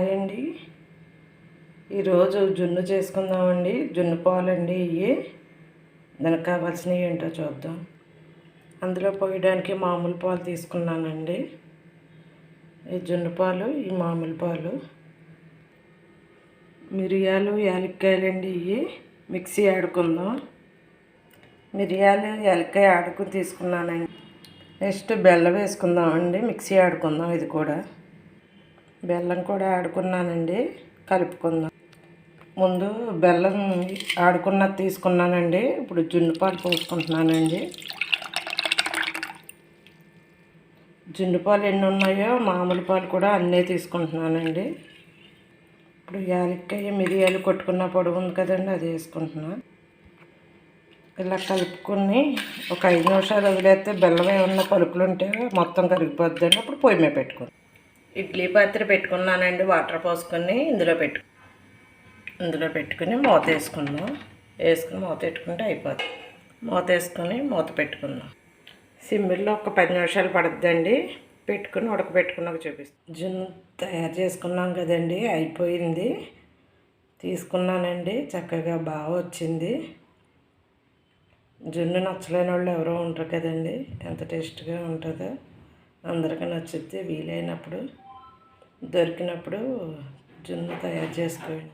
అండి. ఈరోజు జున్ను చేసుకుందామండి. జున్ను పాలండి ఇవి దానికి కావాల్సినవి ఏంటో చూద్దాం. అందులో పోయడానికి మామూలు పాలు తీసుకున్నానండి. ఈ జున్ను పాలు ఈ మామూలు పాలు. మిరియాలు యాలక్కాయలండి ఇవి మిక్సీ ఆడుకుందాం. మిరియాలు యాలక్కాయ ఆడుకుని తీసుకున్నానండి. నెక్స్ట్ బెల్లం వేసుకుందామండి. మిక్సీ ఆడుకుందాం ఇది కూడా. బెల్లం కూడా ఆడుకున్నానండి. కలుపుకుందాం. ముందు బెల్లం ఆడుకున్నది తీసుకున్నానండి. ఇప్పుడు జున్ను పాలు పోసుకుంటున్నానండి. జున్ను పాలు ఎన్ని ఉన్నాయో మామూలు పాలు కూడా అన్నీ తీసుకుంటున్నానండి. ఇప్పుడు యాలక్కాయ మిరియాలు కొట్టుకున్న పొడవు ఉంది కదండి అది వేసుకుంటున్నాను ఇలా కలుపుకొని ఒక ఐదు నిమిషాలు వదిలేస్తే బెల్లం ఏమన్నా పలుకులు ఉంటే మొత్తం కరిగిపోద్దండి. అప్పుడు పొయ్యి మీద పెట్టుకుని ఇడ్లీ పాత్ర పెట్టుకున్నానండి వాటర్ పోసుకొని ఇందులో పెట్టు ఇందులో పెట్టుకుని మూత వేసుకున్నాం వేసుకుని మూత పెట్టుకుంటే అయిపోతుంది మూత వేసుకొని మూత పెట్టుకున్నాం సిమ్మిల్లో ఒక పది నిమిషాలు పడుతుందండి పెట్టుకుని ఉడకబెట్టుకున్నాక చూపిస్తాం. జున్ను తయారు చేసుకున్నాం కదండి అయిపోయింది. తీసుకున్నానండి చక్కగా బాగా వచ్చింది. జున్ను నచ్చలేని వాళ్ళు ఎవరో ఉంటారు కదండి ఎంత టేస్ట్గా ఉంటుందో. అందరికీ నచ్చితే వీలైనప్పుడు దొరికినప్పుడు జున్ను తయారు చేసుకోండి.